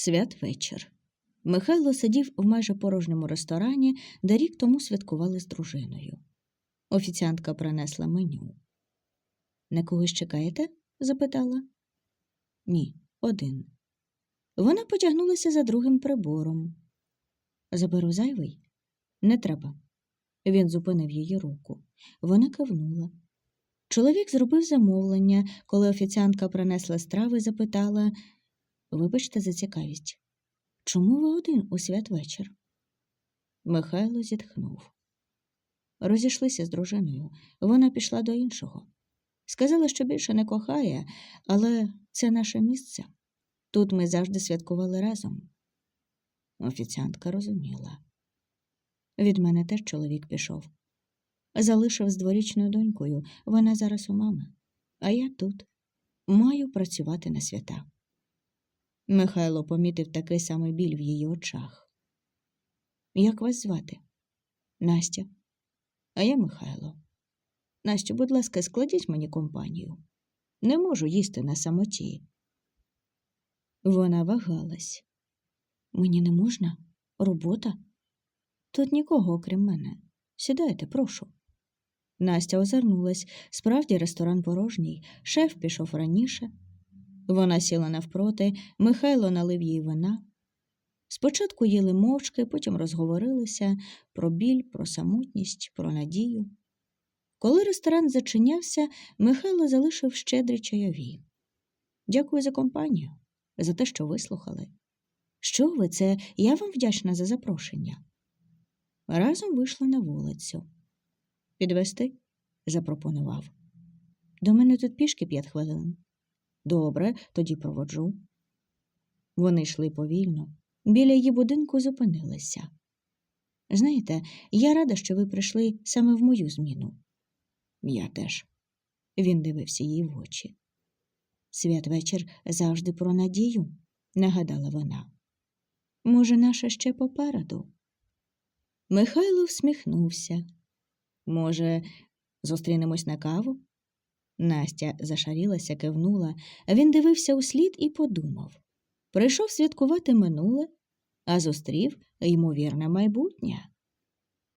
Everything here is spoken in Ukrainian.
Святвечір. Михайло сидів в майже порожньому ресторані, де рік тому святкували з дружиною. Офіціантка принесла меню. На когось чекаєте? запитала. Ні, один. Вона потягнулася за другим прибором. Заберу зайвий? Не треба. Він зупинив її руку. Вона кивнула. Чоловік зробив замовлення, коли офіціантка принесла страви, запитала Вибачте за цікавість. Чому ви один у святвечір? Михайло зітхнув. Розійшлися з дружиною. Вона пішла до іншого. Сказала, що більше не кохає, але це наше місце. Тут ми завжди святкували разом. Офіціантка розуміла. Від мене теж чоловік пішов. Залишив з дворічною донькою. Вона зараз у мами. А я тут. Маю працювати на свята. Михайло помітив такий самий біль в її очах. Як вас звати? Настя. А я Михайло. Настю, будь ласка, складіть мені компанію. Не можу їсти на самоті. Вона вагалась. Мені не можна? Робота? Тут нікого, окрім мене. Сідайте, прошу. Настя озирнулась. Справді ресторан порожній, шеф пішов раніше. Вона сіла навпроти, Михайло налив їй вина. Спочатку їли мовчки, потім розговорилися про біль, про самотність, про надію. Коли ресторан зачинявся, Михайло залишив щедрі чайові. Дякую за компанію, за те, що вислухали. Що ви це? Я вам вдячна за запрошення. Разом вийшли на вулицю. Підвести? запропонував. До мене тут пішки п'ять хвилин. Добре, тоді проводжу. Вони йшли повільно. Біля її будинку зупинилися. Знаєте, я рада, що ви прийшли саме в мою зміну. Я теж. Він дивився їй в очі. Святвечір завжди про надію, нагадала вона. Може, наша ще попереду? Михайло всміхнувся. Може, зустрінемось на каву? Настя зашарілася, кивнула, він дивився услід і подумав прийшов святкувати минуле, а зустрів ймовірне майбутнє.